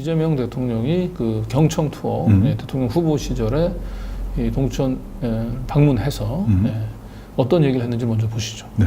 이재명 대통령이 그 경청 투어 음. 예, 대통령 후보 시절에 이 동천 예, 방문해서 음. 예, 어떤 얘기를 했는지 먼저 보시죠. 네.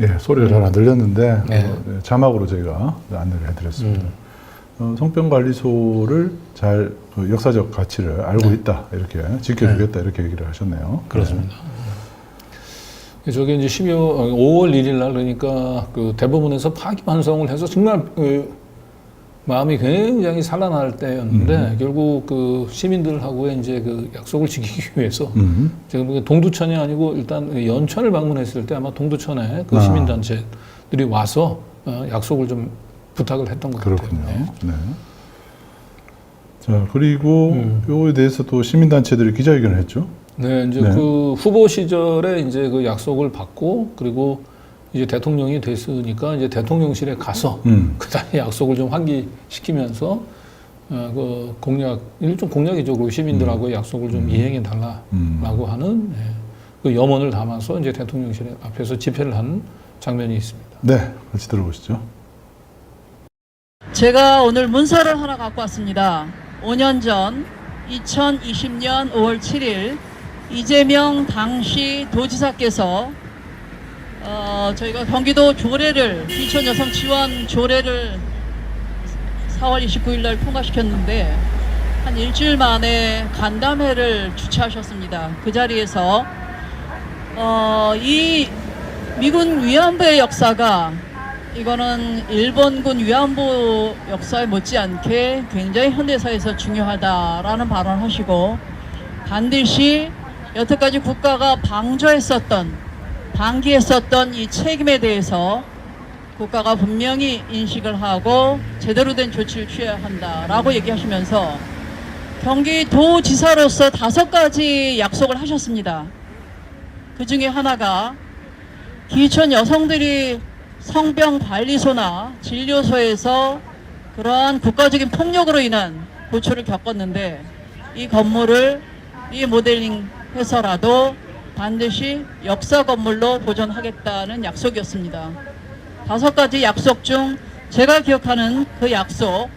예, 소리가 잘 안 들렸는데 네. 어, 네, 자막으로 저희가 안내를 해드렸습니다. 음. 어, 성병관리소를 잘 어, 역사적 가치를 알고 있다 이렇게 지켜주겠다 이렇게 얘기를 하셨네요. 네. 그렇습니다. 저게 이제 12월, 5월 1일 날 그러니까 그 대법원에서 파기환송을 해서 정말 그 마음이 굉장히 산란할 때였는데 결국 그 시민들하고의 이제 그 약속을 지키기 위해서 네. 음. 지금 그 동두천이 아니고 일단 그 연천을 방문했을 때 아마 동두천에 그 아. 시민단체들이 와서 어, 약속을 좀 부탁을 했던 것 같아요. 그렇군요. 네. 네. 자 그리고 음. 요거에 대해서 또 시민단체들이 기자회견을 했죠. 네, 이제 네. 그 후보 시절에 이제 그 약속을 받고 그리고 이제 대통령이 됐으니까 이제 대통령실에 가서 음. 그다음에 약속을 좀 환기시키면서 어, 그 공약 일종 공약이죠. 그 시민들하고 약속을 좀 이행해 달라라고 음. 하는 예, 그 염원을 담아서 이제 대통령실 앞에서 집회를 한 장면이 있습니다. 네, 같이 들어보시죠. 제가 오늘 문서를 하나 갖고 왔습니다. 5년 전 2020년 5월 7일 이재명 당시 도지사께서 어, 저희가 경기도 조례를 기촌 여성 지원 조례를 4월 29일 날 통과시켰는데 한 일주일 만에 간담회를 주최하셨습니다. 그 자리에서 어, 이 미군 위안부의 역사가 이거는 일본군 위안부 역사에 못지않게 굉장히 현대사에서 중요하다라는 발언을 하시고 반드시 여태까지 국가가 방조했었던 방기했었던 이 책임에 대해서 국가가 분명히 인식을 하고 제대로 된 조치를 취해야 한다라고 얘기하시면서 경기도지사로서 다섯 가지 약속을 하셨습니다. 그 중에 하나가 기촌 여성들이 성병 관리소나 진료소에서 그러한 국가적인 폭력으로 인한 고초를 겪었는데 이 건물을 리모델링 해서라도 반드시 역사 건물로 보존하겠다는 약속이었습니다. 다섯 가지 약속 중 제가 기억하는 그 약속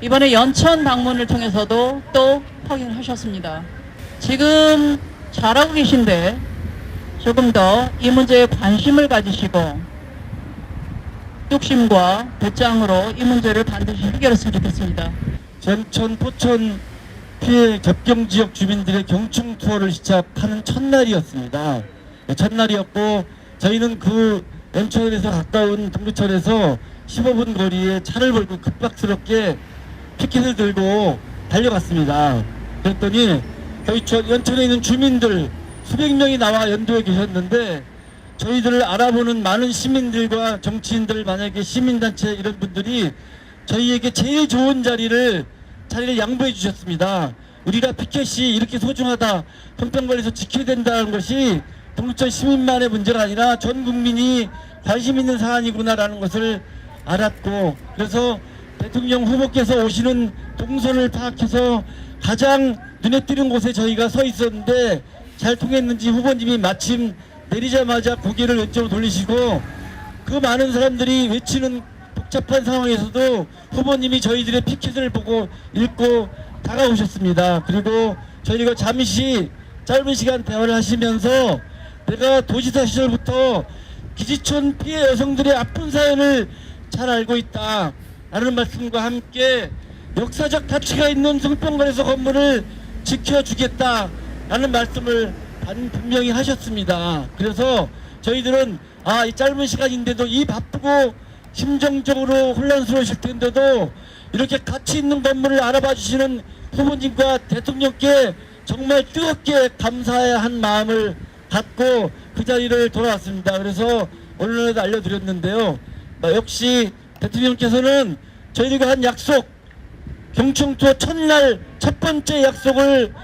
이번에 연천 방문을 통해서도 또 확인을 하셨습니다. 지금 잘하고 계신데 조금 더 이 문제에 관심을 가지시고 뚝심과 배짱으로 이 문제를 반드시 해결했으면 좋겠습니다. 전천 포천 피해 접경 지역 주민들의 경충 투어를 시작하는 첫날이었습니다. 네, 첫날이었고 저희는 그 연천에서 가까운 동두천에서 15분 거리에 차를 몰고 급박스럽게 피켓을 들고 달려갔습니다. 그랬더니 저희 저- 연천에 있는 주민들 수백 명이 나와 연도에 계셨는데 저희들을 알아보는 많은 시민들과 정치인들 만약에 시민단체 이런 분들이 저희에게 제일 좋은 자리를 자리를 양보해 주셨습니다. 우리가 피켓이 이렇게 소중하다, 평평관리에서 지켜야 된다는 것이 동두천 시민만의 문제가 아니라 전 국민이 관심 있는 사안이구나라는 것을 알았고 그래서 대통령 후보께서 오시는 동선을 파악해서 가장 눈에 띄는 곳에 저희가 서 있었는데 잘 통했는지 후보님이 마침 내리자마자 고개를 왼쪽으로 돌리시고 그 많은 사람들이 외치는 복잡한 상황에서도 후보님이 저희들의 피켓을 보고 읽고 다가오셨습니다. 그리고 저희가 잠시 짧은 시간 대화를 하시면서 내가 도지사 시절부터 기지촌 피해 여성들의 아픈 사연을 잘 알고 있다. 라는 말씀과 함께 역사적 가치가 있는 성평관에서 건물을 지켜주겠다. 라는 말씀을 반 분명히 하셨습니다. 그래서 저희들은 아, 이 짧은 시간인데도 이 바쁘고 심정적으로 혼란스러우실 텐데도 이렇게 가치 있는 건물을 알아봐 주시는 후보님과 대통령께 정말 뜨겁게 감사해야 한 마음을 갖고 그 자리를 돌아왔습니다. 그래서 언론에도 알려드렸는데요. 아, 역시 대통령께서는 저희들과 한 약속, 경청투어 첫날 첫 번째 약속을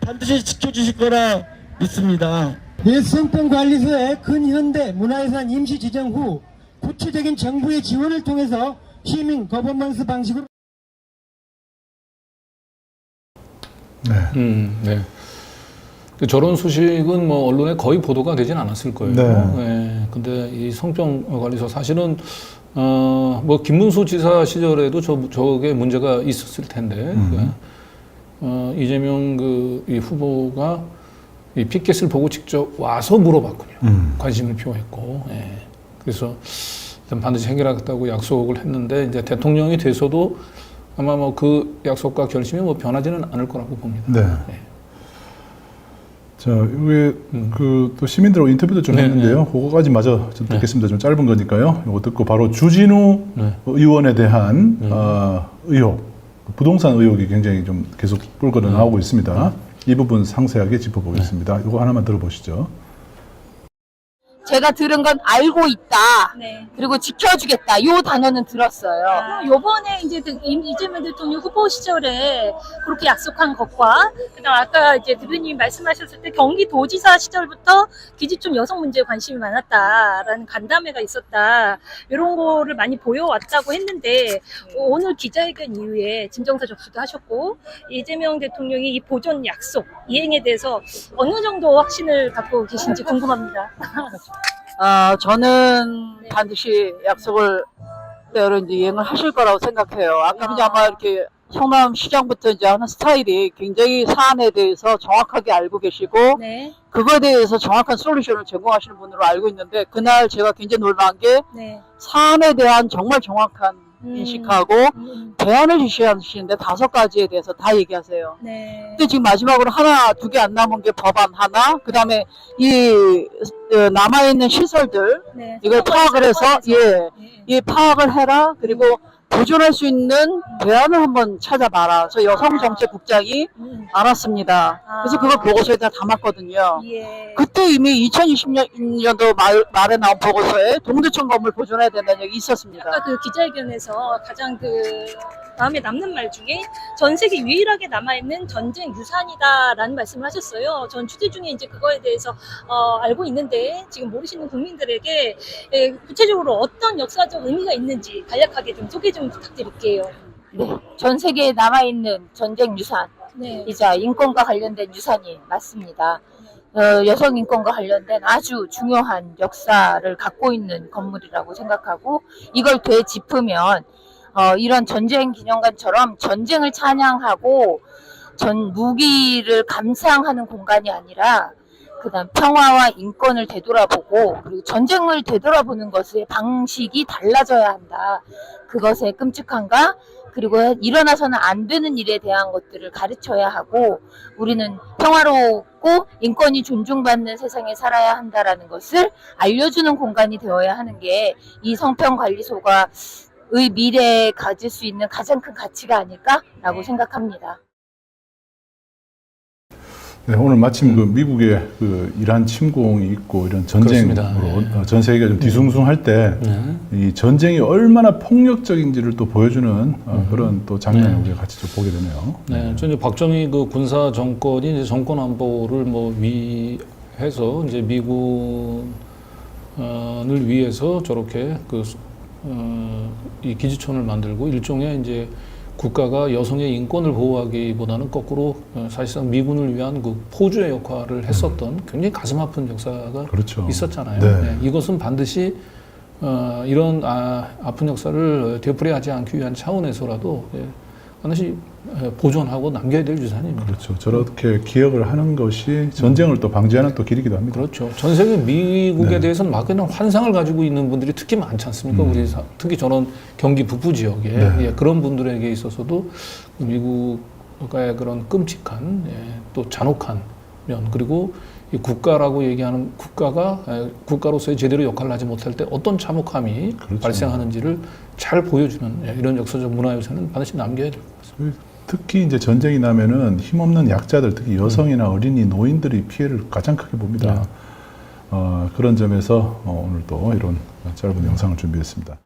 반드시 지켜주실 거라 믿습니다. 예성평관리소의 근현대 문화유산 임시 지정 후 구체적인 정부의 지원을 통해서 시민 거버먼스 방식으로 네. 음, 네. 근데 저런 소식은 뭐 언론에 거의 보도가 되진 않았을 거예요. 네. 네. 근데 이 성평관리소 사실은 어 뭐 김문수 지사 시절에도 저 저게 문제가 있었을 텐데 음. 네. 어 이재명 그 이 후보가 이 피켓을 보고 직접 와서 물어봤군요. 음. 관심을 표했고, 예. 그래서 일단 반드시 해결하겠다고 약속을 했는데 이제 대통령이 돼서도 아마 뭐 그 약속과 결심이 뭐 변하지는 않을 거라고 봅니다. 네. 예. 자, 이게 음. 그또 시민들하고 인터뷰도 좀 네, 했는데요. 그거까지 마저 좀 네. 듣겠습니다. 좀 짧은 거니까요. 이거 듣고 바로 주진우 네. 의원에 대한 네. 어, 의혹, 부동산 의혹이 굉장히 좀 계속 불거져 네. 나오고 있습니다. 이 부분 상세하게 짚어보겠습니다. 이거 하나만 들어보시죠. 제가 들은 건 알고 있다. 네. 그리고 지켜주겠다. 요 단어는 들었어요. 아, 요번에 이제 그 임- 이재명 대통령 후보 시절에 그렇게 약속한 것과 그다음 아까 이제 대표님 말씀하셨을 때 경기도지사 시절부터 기지촌 여성 문제에 관심이 많았다라는 간담회가 있었다 이런 거를 많이 보여왔다고 했는데 오늘 기자회견 이후에 진정서 접수도 하셨고 이재명 대통령이 이 보존 약속 이행에 대해서 어느 정도 확신을 갖고 계신지 궁금합니다. 어, 저는 네. 반드시 약속을 대로 이제 이행을 하실 거라고 생각해요. 아까 그냥 아마 이렇게 성남 시장부터 이제 하는 스타일이 굉장히 사안에 대해서 정확하게 알고 계시고 네, 그거에 대해서 정확한 솔루션을 제공하시는 분으로 알고 있는데 그날 제가 굉장히 놀란 게 네. 사안에 대한 정말 정확한 음. 인식하고 음, 대안을 제시하시는데 다섯 가지에 대해서 다 얘기하세요. 네. 근데 지금 마지막으로 하나, 두 개 안 남은 게 법안 하나, 그 다음에 이 어, 남아 있는 시설들, 네. 이걸 파악을 해서, 예, 네. 이 파악을 해라. 그리고 보존할 수 있는 대안을 한번 찾아봐라. 저 여성정책국장이 음, 알았습니다. 그래서 그걸 보고서에 다 담았거든요. 예. 그때 이미 2020년도 말, 말에 나온 보고서에 동대천 건물 보존해야 된다는 얘기 있었습니다. 아까 그 기자회견에서 가장 그 마음에 남는 말 중에 전 세계 유일하게 남아있는 전쟁 유산이다라는 말씀을 하셨어요. 전 취재 중에 이제 그거에 대해서 어, 알고 있는데 지금 모르시는 국민들에게 예, 구체적으로 어떤 역사적 의미가 있는지 간략하게 좀 소개 좀 부탁드릴게요. 네. 전 세계에 남아있는 전쟁 유산, 네. 이자 인권과 관련된 유산이 맞습니다. 어, 여성 인권과 관련된 아주 중요한 역사를 갖고 있는 건물이라고 생각하고 이걸 되짚으면 어, 이런 전쟁 기념관처럼 전쟁을 찬양하고 전 무기를 감상하는 공간이 아니라 그다음 평화와 인권을 되돌아보고 그리고 전쟁을 되돌아보는 것의 방식이 달라져야 한다. 그것의 끔찍함과 그리고 일어나서는 안 되는 일에 대한 것들을 가르쳐야 하고 우리는 평화롭고 인권이 존중받는 세상에 살아야 한다라는 것을 알려주는 공간이 되어야 하는 게 이 성평관리소가 의 미래에 가질 수 있는 가장 큰 가치가 아닐까라고 네. 생각합니다. 네, 오늘 마침 그 미국의 그 이란 침공이 있고 이런 전쟁으로 그렇습니다. 어, 전 세계가 좀 뒤숭숭할 때 이 네. 전쟁이 얼마나 폭력적인지를 또 보여주는 어, 음. 그런 또 장면을 네. 우리가 같이 좀 보게 되네요. 네, 저 이제 박정희 그 군사 정권이 이제 정권 안보를 뭐 위해서 이제 미군을 위해서 저렇게 그, 어, 이 기지촌을 만들고 일종의 이제 국가가 여성의 인권을 보호하기보다는 거꾸로 어, 사실상 미군을 위한 그 포주의 역할을 했었던 굉장히 가슴 아픈 역사가 그렇죠. 있었잖아요. 네. 네, 이것은 반드시 어, 이런 아, 아픈 역사를 되풀이하지 않기 위한 차원에서라도 예, 반드시 예, 보존하고 남겨야 될 유산입니다. 그렇죠. 저렇게 기억을 하는 것이 전쟁을 또 방지하는 또 길이기도 합니다. 그렇죠. 전 세계 미국에 네. 대해서는 막 그냥 환상을 가지고 있는 분들이 특히 많지 않습니까? 음. 우리 사- 특히 저런 경기 북부 지역에 네. 예, 그런 분들에게 있어서도 미국의 그런 끔찍한 예, 또 잔혹한 면 그리고 이 국가라고 얘기하는 국가가 에, 국가로서의 제대로 역할을 하지 못할 때 어떤 참혹함이 그렇죠. 발생하는지를 잘 보여주는 예, 이런 역사적 문화유산은 반드시 남겨야 될 것 같습니다. 특히 이제 전쟁이 나면은 힘없는 약자들, 특히 여성이나 어린이, 노인들이 피해를 가장 크게 봅니다. 어, 그런 점에서 어, 오늘 또 이런 짧은 영상을 준비했습니다.